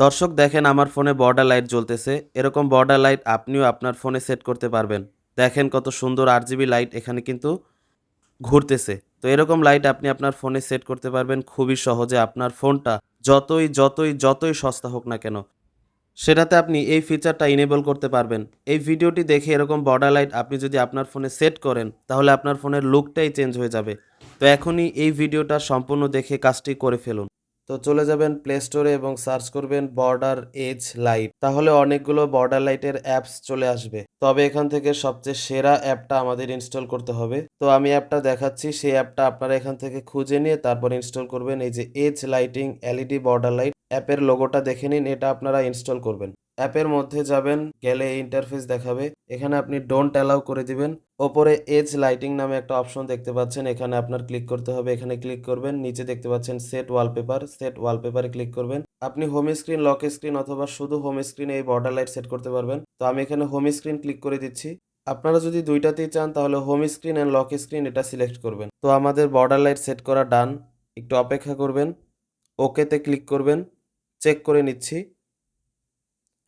দর্শক দেখেন আমার ফোনে বর্ডার লাইট জ্বলতেছে। এরকম বর্ডার লাইট আপনিও আপনার ফোনে সেট করতে পারবেন। দেখেন কত সুন্দর আরজিবি লাইট এখানে কিন্তু ঘুরতেছে। তো এরকম লাইট আপনি আপনার ফোনে সেট করতে পারবেন। খুবই সহজে আপনার ফোনটা যতই যতই যতই সস্তা হোক না কেন, সেটাতে আপনি এই ফিচারটা ইনেবল করতে পারবেন। এই ভিডিওটি দেখে এরকম বর্ডার লাইট আপনি যদি আপনার ফোনে সেট করেন, তাহলে আপনার ফোনের লুকটাই চেঞ্জ হয়ে যাবে। তো এখনই এই ভিডিওটা সম্পূর্ণ দেখে কাজটি করে ফেলুন। তো চলে যাবেন প্লে স্টোরে এবং সার্চ করবেন বর্ডার এজ লাইট তাহলে অনেকগুলো বর্ডার লাইটের অ্যাপস চলে আসবে। তবে এখান থেকে সবচেয়ে সেরা অ্যাপটা আমাদের ইনস্টল করতে হবে। তো আমি অ্যাপটা দেখাচ্ছি। সেই অ্যাপটা আপনারা এখান থেকে খুঁজে নিয়ে তারপর ইনস্টল করবেন। এই যে edge lighting LED border light অ্যাপের লোগোটা দেখে নিন। এটা আপনারা ইনস্টল করবেন। অ্যাপের মধ্যে যাবেন, গেলে ইন্টারফেস দেখাবে। এখানে আপনি ডোন্ট অ্যালাউ করে দিবেন। ওপরে এজ লাইটিং নামে একটা অপশন দেখতে পাচ্ছেন। এখানে আপনার ক্লিক করতে হবে। এখানে ক্লিক করবেন। নিচে দেখতে পাচ্ছেন সেট ওয়ালপেপার সেট ওয়ালপেপারে ক্লিক করবেন। আপনি হোম স্ক্রিন লক স্ক্রিন অথবা শুধু হোম স্ক্রিনে এই বর্ডার লাইট সেট করতে পারবেন। তো আমি এখানে হোম স্ক্রিন ক্লিক করে দিচ্ছি। আপনারা যদি দুইটাতেই চান, তাহলে home screen and lock screen এটা সিলেক্ট করবেন। তো আমাদের বর্ডার লাইট সেট করা ডান একটু অপেক্ষা করবেন। ওকেতে ক্লিক করবেন। চেক করে নিচ্ছি।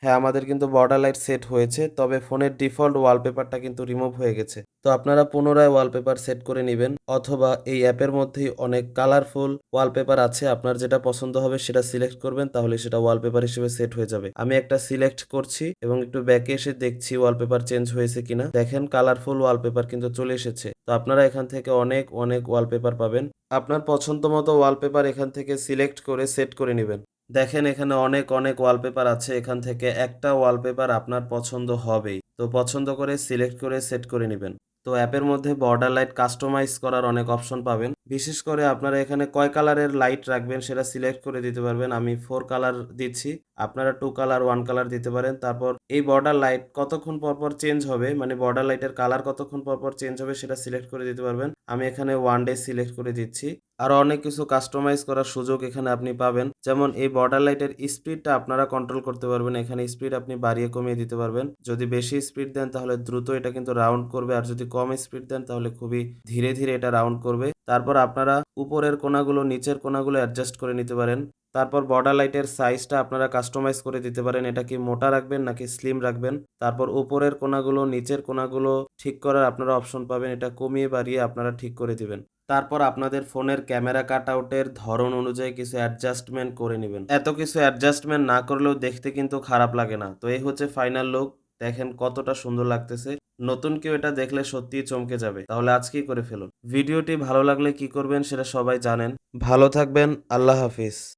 হ্যাঁ আমাদের কিন্তু বর্ডার লাইট সেট হয়েছে, তবে ফোনের ডিফল্ট ওয়ালপেপারটা কিন্তু রিমুভ হয়ে গেছে। তো আপনারা পুনরায় ওয়ালপেপার সেট করে নেবেন, অথবা এই অ্যাপের মধ্যেই অনেক কালারফুল ওয়ালপেপার আছে, আপনার যেটা পছন্দ হবে সেটা সিলেক্ট করবেন, তাহলে সেটা ওয়ালপেপার হিসেবে সেট হয়ে যাবে। আমি একটা সিলেক্ট করছি এবং একটু ব্যাকে এসে দেখছি ওয়ালপেপার চেঞ্জ হয়েছে কিনা। দেখেন কালারফুল ওয়ালপেপার কিন্তু চলে এসেছে। তো আপনারা এখান থেকে অনেক অনেক ওয়ালপেপার পাবেন। আপনার পছন্দ মতো ওয়ালপেপার এখান থেকে সিলেক্ট করে সেট করে নেবেন। দেখেন, এখানে অনেক অনেক ওয়ালপেপার আছে। এখান থেকে একটা ওয়ালপেপার আপনার পছন্দ হবেই। তো পছন্দ করে সিলেক্ট করে সেট করে নেবেন। তো অ্যাপের মধ্যে বর্ডার লাইট কাস্টমাইজ করার অনেক অপশন পাবেন। বিশেষ করে আপনারা এখানে কয় কালারের লাইট রাখবেন সেটা সিলেক্ট করে দিতে পারবেন। আমি ফোর কালার দিচ্ছি। আপনারা টু কালার ওয়ান কালার দিতে পারেন। তারপর এই বর্ডার লাইট কতক্ষণ পর পর চেঞ্জ হবে মানে বর্ডার লাইটের কালার কতক্ষণ পর পর চেঞ্জ হবে সেটা সিলেক্ট করে দিতে পারবেন। আমি এখানে ওয়ান ডে সিলেক্ট করে দিচ্ছি। আরও অনেক কিছু কাস্টমাইজ করার সুযোগ এখানে আপনি পাবেন। যেমন এই বর্ডার লাইটের স্পিডটা আপনারা কন্ট্রোল করতে পারবেন। এখানে স্পিড আপনি বাড়িয়ে কমিয়ে দিতে পারবেন। যদি বেশি স্পিড দেন তাহলে দ্রুত এটা কিন্তু রাউন্ড করবে। আর যদি কম স্পিড দেন তাহলে খুবই ধীরে ধীরে এটা রাউন্ড করবে। তারপর আপনারা উপরের কোনাগুলো, নিচের কোনাগুলো অ্যাডজাস্ট করে নিতে পারেন। তারপর বর্ডার লাইটের সাইজটা আপনারা কাস্টমাইজ করে দিতে পারেন। এটা কি মোটা রাখবেন নাকি স্লিম রাখবেন? তারপর উপরের কোনাগুলো, নিচের কোনাগুলো ঠিক করার আপনারা অপশন পাবেন। এটা কমিয়ে বাড়িয়ে আপনারা ঠিক করে দিবেন। তারপর আপনাদের ফোনের ক্যামেরা কাট আউটের ধরন অনুযায়ী কিছু অ্যাডজাস্টমেন্ট করে নেবেন। এত কিছু অ্যাডজাস্টমেন্ট না করলেও দেখতে কিন্তু খারাপ লাগে না। তো এই হচ্ছে ফাইনাল লুক দেখেন কতটা সুন্দর লাগতেছে। নতুন কেউ এটা দেখলে সত্যিই চমকে যাবে। তাহলে আজকেই করে ফেলুন। ভিডিওটি ভালো লাগলে কি করবেন সেটা সবাই জানেন। ভালো থাকবেন। আল্লাহ হাফিজ।